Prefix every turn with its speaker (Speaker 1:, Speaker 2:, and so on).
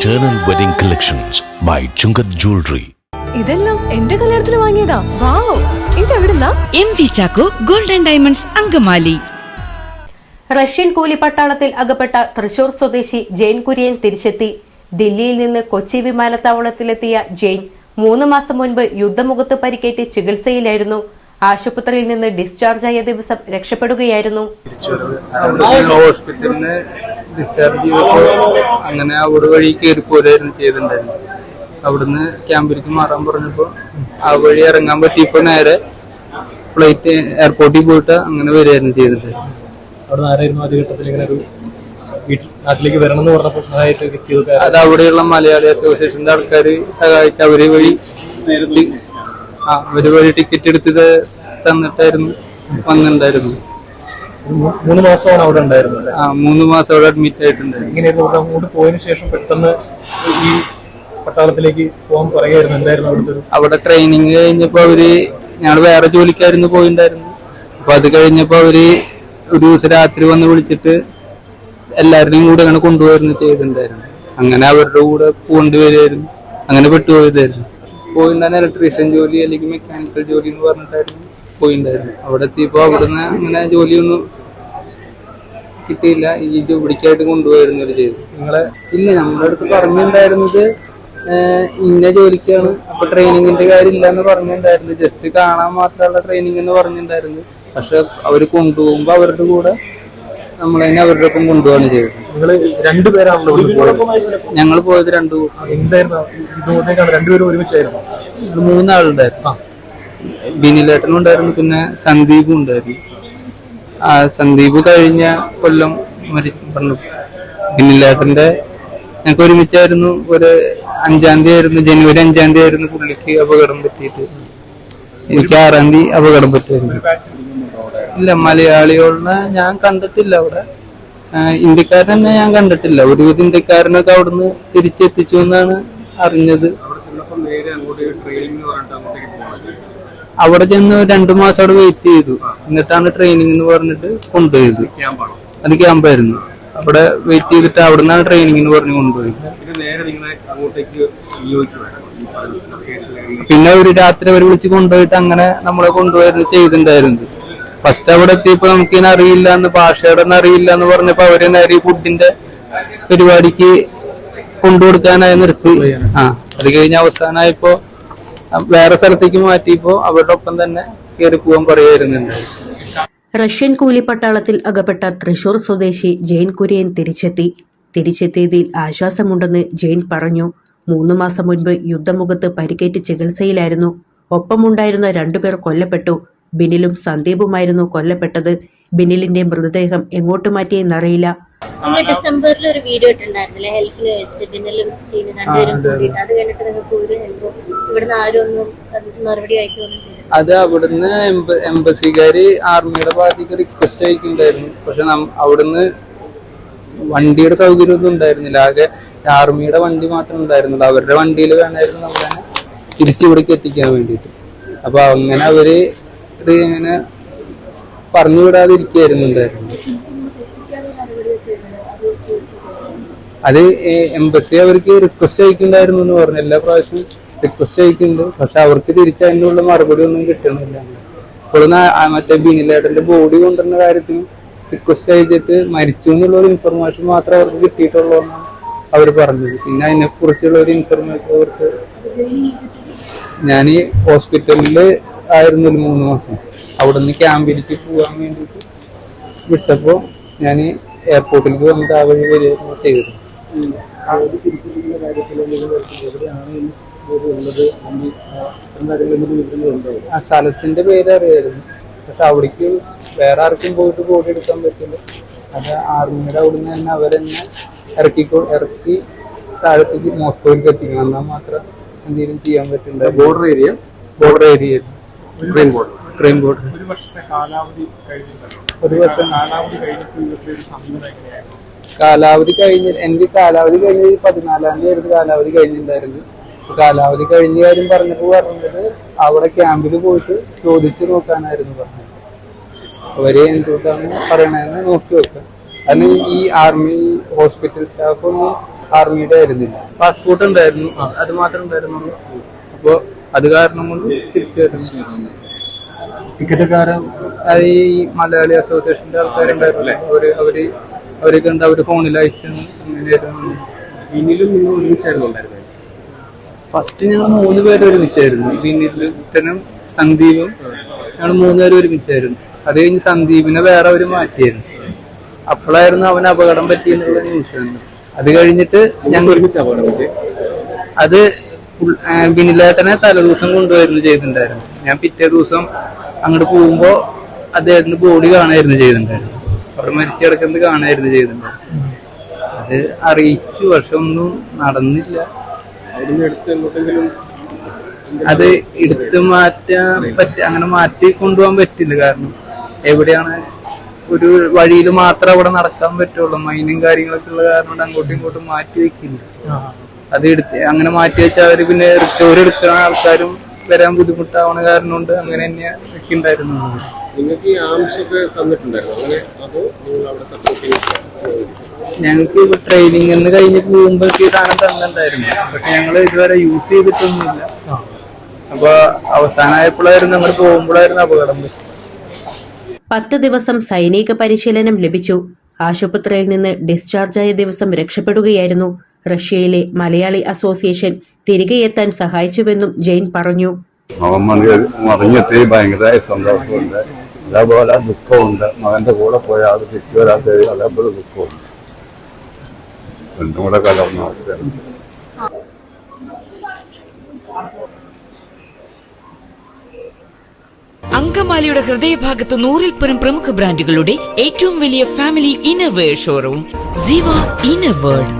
Speaker 1: Eternal Wedding Collections by Chungath Jewelry.
Speaker 2: ഇതെല്ലാം എന്റെ കല്യാണത്തിന് വാങ്ങിയതാ. Wow ഇതെവിടുന്നാ?
Speaker 3: M V Chacko golden diamonds Angamaly.
Speaker 4: Russian കൂലിപ്പട്ടാളത്തിൽ അകപ്പെട്ട തൃശൂർ സ്വദേശി ജെയിൻ കുര്യൻ തിരിച്ചെത്തി. ദില്ലിയിൽ നിന്ന് കൊച്ചി വിമാനത്താവളത്തിലെത്തിയ ജെയിൻ മൂന്ന് മാസം മുൻപ് യുദ്ധമുഖത്ത് പരിക്കേറ്റ് ചികിത്സയിലായിരുന്നു. ആശുപത്രിയിൽ നിന്ന് ഡിസ്ചാർജ് ആയ ദിവസം രക്ഷപ്പെടുകയായിരുന്നു.
Speaker 5: ഹോസ്പിറ്റലിന് ഡിസ്ചാർജ് ചെയ്തപ്പോൾ അങ്ങനെ ഒരു വഴി കയറി പോരായിരുന്നു ചെയ്തിട്ടുണ്ടായിരുന്നു അവിടുന്ന് ക്യാമ്പിലേക്ക് മാറാൻ പറഞ്ഞപ്പോൾ ആ വഴി ഇറങ്ങാൻ പറ്റിയപ്പോൾ നേരെ ഫ്ലൈറ്റ് എയർപോർട്ടിൽ പോയിട്ട് അങ്ങനെ വരികയായിരുന്നു ചെയ്തിട്ടുണ്ടായിരുന്നു
Speaker 6: അവിടെ ആരായിരുന്നു ആദ്യഘട്ടത്തിൽ ഇങ്ങനെ ഒരു വീട്ടിൽ നാട്ടിലേക്ക് വരണം എന്ന് പറഞ്ഞപ്പോൾ സഹായിച്ചത്
Speaker 5: അത് അവിടെയുള്ള മലയാളി അസോസിയേഷന്റെ ആൾക്കാർ സഹായിച്ച് അവർ വഴി ആ അവർ വഴി ടിക്കറ്റ് എടുത്തത് തന്നിട്ടായിരുന്നു വന്നിട്ടുണ്ടായിരുന്നു
Speaker 6: മൂന്ന് മാസമാണ് അവിടെ ഉണ്ടായിരുന്നത്
Speaker 5: ആ മൂന്ന് മാസം അവിടെ അഡ്മിറ്റ് ആയിട്ടുണ്ട്.
Speaker 6: ഇങ്ങനെയായിരുന്നു അവിടെ അങ്ങോട്ട് പോയതിനു ശേഷം പെട്ടെന്ന് ഈ പട്ടാളത്തിലേക്ക് പോകാൻ പറയുമായിരുന്നു. എന്തായിരുന്നു അവിടുത്തെ
Speaker 5: അവിടെ ട്രെയിനിങ് കഴിഞ്ഞപ്പോൾ അവർ ഞങ്ങൾ വേറെ ജോലിക്കായിരുന്നു പോയിണ്ടായിരുന്നു. അപ്പൊ അത് കഴിഞ്ഞപ്പോൾ അവർ ഒരു ദിവസം രാത്രി വന്ന് വിളിച്ചിട്ട് എല്ലാവരുടെയും കൂടെ അങ്ങനെ കൊണ്ടുപോയിരുന്നു ചെയ്തിട്ടുണ്ടായിരുന്നു. അങ്ങനെ അവരുടെ കൂടെ കൊണ്ടുവരുമായിരുന്നു അങ്ങനെ പെട്ടുപോയതായിരുന്നു. പോയിണ്ടായിരുന്നു ഇലക്ട്രീഷ്യൻ ജോലി അല്ലെങ്കിൽ മെക്കാനിക്കൽ ജോലി എന്ന് പറഞ്ഞിട്ടായിരുന്നു പോയിണ്ടായിരുന്നു. അവിടെ എത്തിയപ്പോ അവിടുന്ന് അങ്ങനെ ജോലിയൊന്നും കിട്ടിയില്ല. ഈ ജോലിക്കായിട്ട് കൊണ്ടുപോയിരുന്നു ഒരു ചെയ്തു നിങ്ങളെ ഇല്ല നമ്മുടെ അടുത്ത് പറഞ്ഞിട്ടുണ്ടായിരുന്നത് ഇന്ന ജോലിക്കാണ്. അപ്പൊ ട്രെയിനിങ്ങിന്റെ കാര്യം ഇല്ലെന്ന് പറഞ്ഞിട്ടുണ്ടായിരുന്നു ജസ്റ്റ് കാണാൻ മാത്രമുള്ള ട്രെയിനിങ് എന്ന് പറഞ്ഞിട്ടുണ്ടായിരുന്നു പക്ഷെ അവർ കൊണ്ടുപോകുമ്പോ അവരുടെ കൂടെ നമ്മൾ തന്നെ അവരുടെ ഒപ്പം കൊണ്ടുപോവാണ് ചെയ്തത്.
Speaker 6: നിങ്ങൾ രണ്ടുപേരാണല്ലോ
Speaker 5: ഞങ്ങൾ പോയത്? രണ്ടു.
Speaker 6: എന്തായിരുന്നു? രണ്ടുപേരും ഒരുമിച്ചായിരുന്നു?
Speaker 5: മൂന്നാളുണ്ടായിരുന്നു. ബിനിലേട്ടനും ഉണ്ടായിരുന്നു പിന്നെ സന്ദീപും ഉണ്ടായിരുന്നു. ആ സന്ദീപ് കഴിഞ്ഞ കൊല്ലം പറഞ്ഞു. ബിനിലേട്ടന്റെ ഞങ്ങൾക്ക് ഒരുമിച്ചായിരുന്നു ഒരു അഞ്ചാം തീയതി ആയിരുന്നു ജനുവരി അഞ്ചാം തീയതി ആയിരുന്നു പുള്ളിക്ക് അപകടം പറ്റിയിട്ട് എനിക്ക് ആറാം തീയതി അപകടം പറ്റിയിരുന്നു. ഇല്ല മലയാളികളെ ഞാൻ കണ്ടിട്ടില്ല അവിടെ. ഇന്ത്യക്കാരനെ ഞാൻ കണ്ടിട്ടില്ല. ഒരുവിധ ഇന്ത്യക്കാരനൊക്കെ അവിടുന്ന് തിരിച്ചെത്തിച്ചു എന്നാണ് അറിഞ്ഞത്. അവിടെ ചെന്ന് രണ്ടു മാസം അവിടെ വെയിറ്റ് ചെയ്തു. എന്നിട്ടാണ് ട്രെയിനിങ് എന്ന് പറഞ്ഞിട്ട് കൊണ്ടുപോയത്. അത് ക്യാമ്പായിരുന്നു അവിടെ വെയിറ്റ് ചെയ്തിട്ട് അവിടെ നിന്നാണ് ട്രെയിനിങ് എന്ന് പറഞ്ഞ് കൊണ്ടുപോയത്. പിന്നെ ഒരു രാത്രി അവർ വിളിച്ച് കൊണ്ടുപോയിട്ട് അങ്ങനെ നമ്മളെ കൊണ്ടുപോയിരുന്നു ചെയ്തിട്ടുണ്ടായിരുന്നത് ഫസ്റ്റ് അവിടെ എത്തിയപ്പോ നമുക്ക് ഇതിനെ അറിയില്ല എന്ന് ഭാഷയുടെ അറിയില്ല എന്ന് പറഞ്ഞപ്പോ അവർ നേരെ ഈ ഫുഡിന്റെ പരിപാടിക്ക് കൊണ്ടുകൊടുക്കാനായി നിർത്തി. ആ അത് കഴിഞ്ഞ് അവസാനമായപ്പോ വേറെ സ്ഥലത്തേക്ക് മാറ്റിയപ്പോ അവരുടെ ഒപ്പം തന്നെ കയറി പോകാൻ പറയുമായിരുന്നുണ്ടായിരുന്നു
Speaker 4: റഷ്യൻ കൂലിപ്പട്ടാളത്തിൽ അകപ്പെട്ട തൃശൂർ സ്വദേശി ജെയിൻ കുര്യൻ തിരിച്ചെത്തി. തിരിച്ചെത്തിയതിൽ ആശ്വാസമുണ്ടെന്ന് ജെയിൻ പറഞ്ഞു. മൂന്ന് മാസം മുൻപ് യുദ്ധമുഖത്ത് പരിക്കേറ്റ് ചികിത്സയിലായിരുന്നു. ഒപ്പമുണ്ടായിരുന്ന രണ്ടുപേർ കൊല്ലപ്പെട്ടു. ബിനിലും സന്ദീപുമായിരുന്നു കൊല്ലപ്പെട്ടത്. ബിനിലിന്റെ മൃതദേഹം എങ്ങോട്ട് മാറ്റിയെന്നറിയില്ല.
Speaker 7: ഡിസംബറിൽ ഒരു വീഡിയോ ഇട്ടുണ്ടായിരുന്നില്ലേ ഹെൽപ്പിന് വെച്ചിട്ട് പിന്നെല്ലാം ചെയ്യുന്ന രണ്ടുപേരും കൂടിയിട്ട്. അത്. കഴിഞ്ഞിട്ട് നിങ്ങൾക്ക് ഒരു ഹെൽപ്പ് ഇവിടുന്ന് ആരും ഒന്നും മറുപടി അയക്കുകയൊന്നും ചെയ്തില്ല
Speaker 5: അത് അവിടുന്ന് എംബ- എംബസിക്കാര് ആർമിയുടെ ഭാഗത്തേക്ക് റിക്വസ്റ്റ് അയക്കുന്നുണ്ടായിരുന്നു. പക്ഷെ അവിടുന്ന് വണ്ടിയുടെ സൗകര്യം ഒന്നും ഉണ്ടായിരുന്നില്ല. ആകെ ആർമിയുടെ വണ്ടി മാത്രം ഉണ്ടായിരുന്നുള്ളൂ. അവരുടെ വണ്ടിയിൽ വേണമായിരുന്നു നമ്മളെ തിരിച്ചിവിടേക്ക് എത്തിക്കാൻ വേണ്ടിയിട്ട്. അപ്പൊ അങ്ങനെ അവർ ഇത് ഇങ്ങനെ പറഞ്ഞു വിടാതിരിക്കുന്നു അത് എംബസി അവർക്ക് റിക്വസ്റ്റ് അയക്കുന്നുണ്ടായിരുന്നു എന്ന് പറഞ്ഞു. എല്ലാ പ്രാവശ്യവും റിക്വസ്റ്റ് അയക്കുന്നുണ്ട്. പക്ഷെ അവർക്ക് തിരിച്ച് അതിനുള്ള മറുപടി ഒന്നും കിട്ടണില്ല. ഇപ്പോഴും മറ്റേ ബിനിലേട്ടന്റെ ബോഡി കൊണ്ടുവരുന്ന കാര്യത്തിന് റിക്വസ്റ്റ് അയച്ചിട്ട് മരിച്ചു എന്നുള്ള ഒരു ഇൻഫർമേഷൻ മാത്രം അവർക്ക് കിട്ടിയിട്ടുള്ളൂ എന്നാണ് അവർ പറഞ്ഞത്. പിന്നെ അതിനെ കുറിച്ചുള്ള ഒരു ഇൻഫർമേഷൻ അവർക്ക് ഞാൻ ഈ ഹോസ്പിറ്റലിൽ ആയിരുന്നു ഒരു മൂന്ന് മാസം. അവിടെ നിന്ന് ക്യാമ്പിലേക്ക് പോകാൻ വേണ്ടിയിട്ട് വിട്ടപ്പോൾ ഞാൻ എയർപോർട്ടിലേക്ക് വന്നിട്ട് ആ വഴി വരികയായിരുന്നു ചെയ്തത് ആ സ്ഥലത്തിന്റെ പേര് അറിയായിരുന്നു പക്ഷെ അവിടേക്ക് വേറെ ആർക്കും പോയിട്ട് ബോഡി എടുക്കാൻ പറ്റില്ല. അത് ആർമിയുടെ അവിടുന്ന് തന്നെ അവരെന്നെ ഇറക്കിക്കോ ഇറക്കി താഴത്തേക്ക് മോസ്കോയിലേക്ക് എത്തിക്കണം. എന്നാൽ മാത്രം എന്തെങ്കിലും ചെയ്യാൻ പറ്റില്ല border area border area train board. Train board.
Speaker 6: ഒരു വർഷത്തെ കാലാവധി
Speaker 5: ഒരു വർഷം.
Speaker 6: കാലാവധി കഴിഞ്ഞിട്ട്
Speaker 5: കാലാവധി കഴിഞ്ഞ് എനിക്ക് കാലാവധി കഴിഞ്ഞ പതിനാലാം തീയതി ആയിരുന്നു കാലാവധി കഴിഞ്ഞിട്ടുണ്ടായിരുന്നു കാലാവധി കഴിഞ്ഞ കാര്യം പറഞ്ഞപ്പോൾ പറഞ്ഞത് അവിടെ ക്യാമ്പിൽ പോയിട്ട് ചോദിച്ചു നോക്കാനായിരുന്നു പറഞ്ഞത്. അവർ എന്തുകൊണ്ടാണ് പറയണതെന്ന് നോക്കി വെക്കാം അതിന് ഈ ആർമി ഹോസ്പിറ്റൽ സ്റ്റാഫ് ഒന്നും ആർമിയുടെ ആയിരുന്നില്ല. പാസ്പോർട്ട് ഉണ്ടായിരുന്നു. അത് മാത്രമേ ഉണ്ടായിരുന്നുള്ളൂ. അപ്പോ അത് കാരണം കൊണ്ട് തിരിച്ചു വരുന്നു
Speaker 6: ടിക്കറ്റുകാരൻ
Speaker 5: അത് ഈ മലയാളി അസോസിയേഷന്റെ ആൾക്കാരുണ്ടായിരുന്നില്ലേ. അവർ അവർ അവരൊക്കെ ഉണ്ട് അവർ ഫോണിൽ അയച്ചു അങ്ങനെയായിരുന്നു
Speaker 6: പിന്നിലും നിങ്ങൾ ഒരുമിച്ചായിരുന്നു ഉണ്ടായിരുന്നത്.
Speaker 5: ഫസ്റ്റ് ഞങ്ങൾ മൂന്ന് പേര് ഒരുമിച്ചായിരുന്നു. വിനിലും സന്ദീപും ഞങ്ങൾ മൂന്ന് പേര് ഒരുമിച്ചായിരുന്നു. അത് കഴിഞ്ഞ് സന്ദീപിനെ വേറെ അവർ മാറ്റിയായിരുന്നു. അപ്പോഴായിരുന്നു അവന് അപകടം പറ്റിയെന്നുള്ള ന്യൂസ് അത് കഴിഞ്ഞിട്ട് ഞങ്ങൾ
Speaker 6: ഒരുമിച്ച് അപകടം പറ്റി
Speaker 5: അത് ബിനിലേട്ടനെ തലേദിവസം കൊണ്ടുവരുന്നു ചെയ്തിട്ടുണ്ടായിരുന്നു. ഞാൻ പിറ്റേ ദിവസം അങ്ങോട്ട് പോകുമ്പോ അദ്ദേഹത്തിന്റെ ബോഡി കാണായിരുന്നു ചെയ്തിട്ടുണ്ടായിരുന്നു അവിടെ മരിച്ചു കിടക്കുന്നത് കാണായിരുന്നു ചെയ്തിട്ടുണ്ടായിരുന്നു അത് അറിയിച്ചു പക്ഷെ ഒന്നും നടന്നില്ല. അത് എടുത്ത് മാറ്റാൻ പറ്റ അങ്ങനെ മാറ്റി കൊണ്ടുപോകാൻ പറ്റില്ല. കാരണം എവിടെയാണ് ഒരു വഴിയിൽ മാത്രം അവിടെ നടക്കാൻ പറ്റുള്ളൂ. മൈനും കാര്യങ്ങളൊക്കെ ഉള്ള കാരണം അങ്ങോട്ടും ഇങ്ങോട്ടും മാറ്റി വെക്കില്ല. അത് എടുത്ത് അങ്ങനെ മാറ്റി വെച്ചാൽ അവർ പിന്നെ റിക്കവർ എടുക്കുന്ന ആൾക്കാരും വരാൻ ബുദ്ധിമുട്ടാവണ കാരണം കൊണ്ട് അങ്ങനെ തന്നെ ഉണ്ടായിരുന്നു
Speaker 6: നിങ്ങൾക്ക്
Speaker 5: ഞങ്ങൾക്ക് ഇപ്പൊ ട്രെയിനിങ് എന്ന് കഴിഞ്ഞ് പോകുമ്പോഴേക്ക് ഈ സാധനം തന്നിട്ടുണ്ടായിരുന്നു. പക്ഷെ ഞങ്ങൾ ഇതുവരെ യൂസ് ചെയ്തിട്ടൊന്നുമില്ല. അപ്പൊ അവസാനമായപ്പോഴായിരുന്നു നമ്മൾ പോകുമ്പോഴായിരുന്നു അപകടം.
Speaker 4: പത്ത് ദിവസം സൈനിക പരിശീലനം ലഭിച്ചു. ആശുപത്രിയിൽ നിന്ന് ഡിസ്ചാർജായ ദിവസം രക്ഷപ്പെടുകയായിരുന്നു. റഷ്യയിലെ മലയാളി അസോസിയേഷൻ തിരികെ എത്താൻ സഹായിച്ചുവെന്നും ജെയിൻ പറഞ്ഞു.
Speaker 8: അവൻ മറിഞ്ഞെത്തി ഭയങ്കര സന്തോഷമുണ്ട്. അതേപോലെ ദുഃഖമുണ്ട്. മകന്റെ കൂടെ പോയ ആൾ തിരിച്ചു വരാത്ത അതേപോലെ ദുഃഖമുണ്ട്. രണ്ടും കൂടെ കലർന്ന അവസ്ഥയാണ്
Speaker 3: അങ്കമാലിയുടെ ഹൃദയഭാഗത്ത് നൂറിൽ പരം പ്രമുഖ ബ്രാൻഡുകളുടെ ഏറ്റവും വലിയ family innerwear showroom Siva inner world